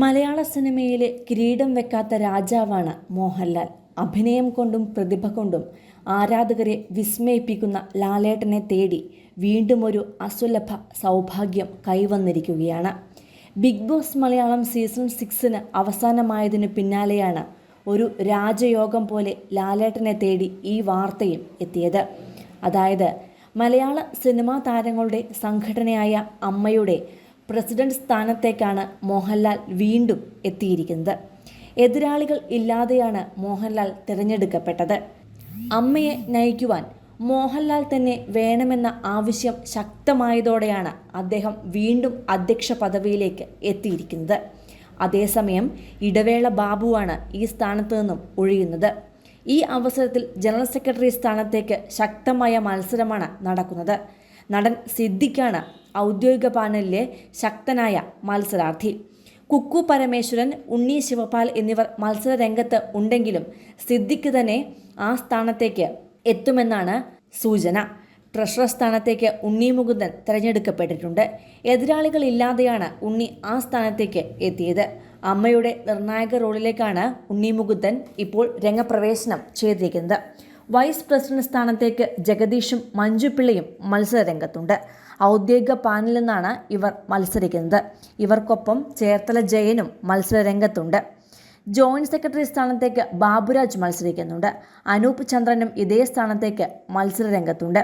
മലയാള സിനിമയിലെ കിരീടം വെക്കാത്ത രാജാവാണ് മോഹൻലാൽ. അഭിനയം കൊണ്ടും പ്രതിഭ കൊണ്ടും ആരാധകരെ വിസ്മയിപ്പിക്കുന്ന ലാലേട്ടനെ തേടി വീണ്ടും ഒരു അസുലഭ സൗഭാഗ്യം കൈവന്നിരിക്കുകയാണ്. ബിഗ് ബോസ് മലയാളം സീസൺ സിക്സിന് അവസാനമായതിനു പിന്നാലെയാണ് ഒരു രാജയോഗം പോലെ ലാലേട്ടനെ തേടി ഈ വാർത്തയും എത്തിയത്. അതായത് മലയാള സിനിമാ താരങ്ങളുടെ സംഘടനയായ അമ്മയുടെ പ്രസിഡന്റ് സ്ഥാനത്തേക്കാണ് മോഹൻലാൽ വീണ്ടും എത്തിയിരിക്കുന്നത്. എതിരാളികൾ ഇല്ലാതെയാണ് മോഹൻലാൽ തിരഞ്ഞെടുക്കപ്പെട്ടത്. അമ്മയെ നയിക്കുവാൻ മോഹൻലാൽ തന്നെ വേണമെന്ന ആവശ്യം ശക്തമായതോടെയാണ് അദ്ദേഹം വീണ്ടും അധ്യക്ഷ പദവിയിലേക്ക് എത്തിയിരിക്കുന്നത്. അതേസമയം ഇടവേള ബാബുവാണ് ഈ സ്ഥാനത്തു നിന്നും ഒഴിയുന്നത്. ഈ അവസരത്തിൽ ജനറൽ സെക്രട്ടറി സ്ഥാനത്തേക്ക് ശക്തമായ മത്സരമാണ് നടക്കുന്നത്. നടൻ സിദ്ദിഖാണ് ഔദ്യോഗിക പാനലിലെ ശക്തനായ മത്സരാർത്ഥി. കുക്കു പരമേശ്വരൻ ഉണ്ണി ശിവപാൽ എന്നിവർ മത്സര രംഗത്ത് ഉണ്ടെങ്കിലും സിദ്ദിഖ് തന്നെ ആ സ്ഥാനത്തേക്ക് എത്തുമെന്നാണ് സൂചന. ട്രഷറർ സ്ഥാനത്തേക്ക് ഉണ്ണി മുകുന്ദൻ തിരഞ്ഞെടുക്കപ്പെട്ടിട്ടുണ്ട്. എതിരാളികളില്ലാതെയാണ് ഉണ്ണി ആ സ്ഥാനത്തേക്ക് എത്തിയത്. അമ്മയുടെ നിർണായക റോളിലേക്കാണ് ഉണ്ണി മുകുന്ദൻ ഇപ്പോൾ രംഗപ്രവേശനം ചെയ്തിരിക്കുന്നത്. വൈസ് പ്രസിഡന്റ് സ്ഥാനത്തേക്ക് ജഗദീഷും മഞ്ജുപിള്ളയും മത്സരരംഗത്തുണ്ട്. ഔദ്യോഗിക പാനലിൽ നിന്നാണ് ഇവർ മത്സരിക്കുന്നത്. ഇവർക്കൊപ്പം ചേർത്തല ജയനും മത്സരരംഗത്തുണ്ട്. ജോയിന്റ് സെക്രട്ടറി സ്ഥാനത്തേക്ക് ബാബുരാജ് മത്സരിക്കുന്നുണ്ട്. അനൂപ് ചന്ദ്രനും ഇതേ സ്ഥാനത്തേക്ക് മത്സരരംഗത്തുണ്ട്.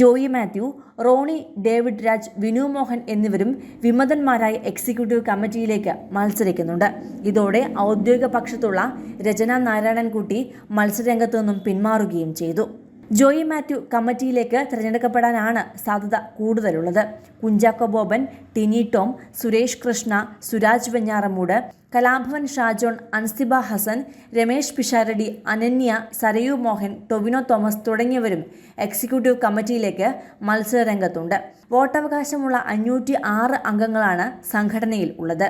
ജോയി മാത്യു റോണി ഡേവിഡ് രാജ് വിനു മോഹൻ എന്നിവരും വിമതന്മാരായ എക്സിക്യൂട്ടീവ് കമ്മിറ്റിയിലേക്ക് മത്സരിക്കുന്നുണ്ട്. ഇതോടെ ഔദ്യോഗിക പക്ഷത്തുള്ള രചന നാരായണൻകുട്ടി മത്സരരംഗത്തു നിന്നും പിന്മാറുകയും ചെയ്തു. ജോയി മാത്യു കമ്മിറ്റിയിലേക്ക് തിരഞ്ഞെടുക്കപ്പെടാനാണ് സാധ്യത കൂടുതലുള്ളത്. കുഞ്ചാക്കോ ബോബൻ ടിനി ടോം സുരേഷ് കൃഷ്ണ സുരാജ് വെഞ്ഞാറമൂട് കലാഭവൻ ഷാജോൺ അൻസിബ ഹസൻ രമേശ് പിഷാരടി അനന്യ സരയു മോഹൻ ടൊവിനോ തോമസ് തുടങ്ങിയവരും എക്സിക്യൂട്ടീവ് കമ്മിറ്റിയിലേക്ക് മത്സരരംഗത്തുണ്ട്. വോട്ടവകാശമുള്ള അഞ്ഞൂറ്റി ആറ് അംഗങ്ങളാണ് സംഘടനയിൽ ഉള്ളത്.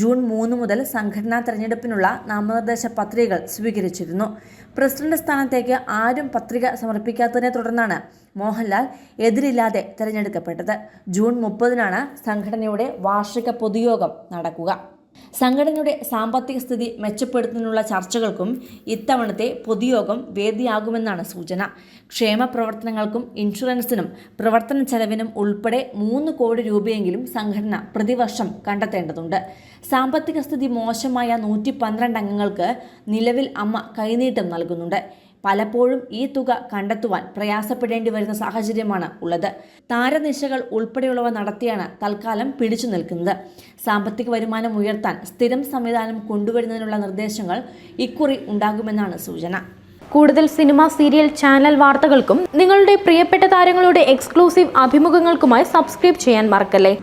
ജൂൺ മൂന്ന് മുതൽ സംഘടനാ തെരഞ്ഞെടുപ്പിനുള്ള നാമനിർദ്ദേശ പത്രികകൾ സ്വീകരിച്ചിരുന്നു. പ്രസിഡന്റ് സ്ഥാനത്തേക്ക് ആരും പത്രിക സമർപ്പിക്കാത്തതിനെ തുടർന്നാണ് മോഹൻലാൽ എതിരില്ലാതെ തിരഞ്ഞെടുക്കപ്പെട്ടത്. ജൂൺ മുപ്പതിനാണ് സംഘടനയുടെ വാർഷിക പൊതുയോഗം നടക്കുക. സംഘടനയുടെ സാമ്പത്തിക സ്ഥിതി മെച്ചപ്പെടുത്തുന്നതിനുള്ള ചർച്ചകൾക്കും ഇത്തവണത്തെ പൊതുയോഗം വേദിയാകുമെന്നാണ് സൂചന. ക്ഷേമ പ്രവർത്തനങ്ങൾക്കും ഇൻഷുറൻസിനും പ്രവർത്തന ചെലവിനും ഉൾപ്പെടെ മൂന്ന് കോടി രൂപയെങ്കിലും സംഘടന പ്രതിവർഷം കണ്ടെത്തേണ്ടതുണ്ട്. സാമ്പത്തിക സ്ഥിതി മോശമായ നൂറ്റി പന്ത്രണ്ട് അംഗങ്ങൾക്ക് നിലവിൽ അമ്മ കൈനീട്ടം നൽകുന്നുണ്ട്. പലപ്പോഴും ഈ തുക കണ്ടെത്തുവാൻ പ്രയാസപ്പെടേണ്ടി വരുന്ന സാഹചര്യമാണ് ഉള്ളത്. താരനിശകൾ ഉൾപ്പെടെയുള്ളവ നടത്തിയാണ് തൽക്കാലം പിടിച്ചു നിൽക്കുന്നത്. സാമ്പത്തിക വരുമാനം ഉയർത്താൻ സ്ഥിരം സംവിധാനം കൊണ്ടുവരുന്നതിനുള്ള നിർദ്ദേശങ്ങൾ ഇക്കുറി ഉണ്ടാകുമെന്നാണ് സൂചന. കൂടുതൽ സിനിമ സീരിയൽ ചാനൽ വാർത്തകൾക്കും നിങ്ങളുടെ പ്രിയപ്പെട്ട താരങ്ങളുടെ എക്സ്ക്ലൂസീവ് അഭിമുഖങ്ങൾക്കുമായി സബ്സ്ക്രൈബ് ചെയ്യാൻ മറക്കല്ലേ?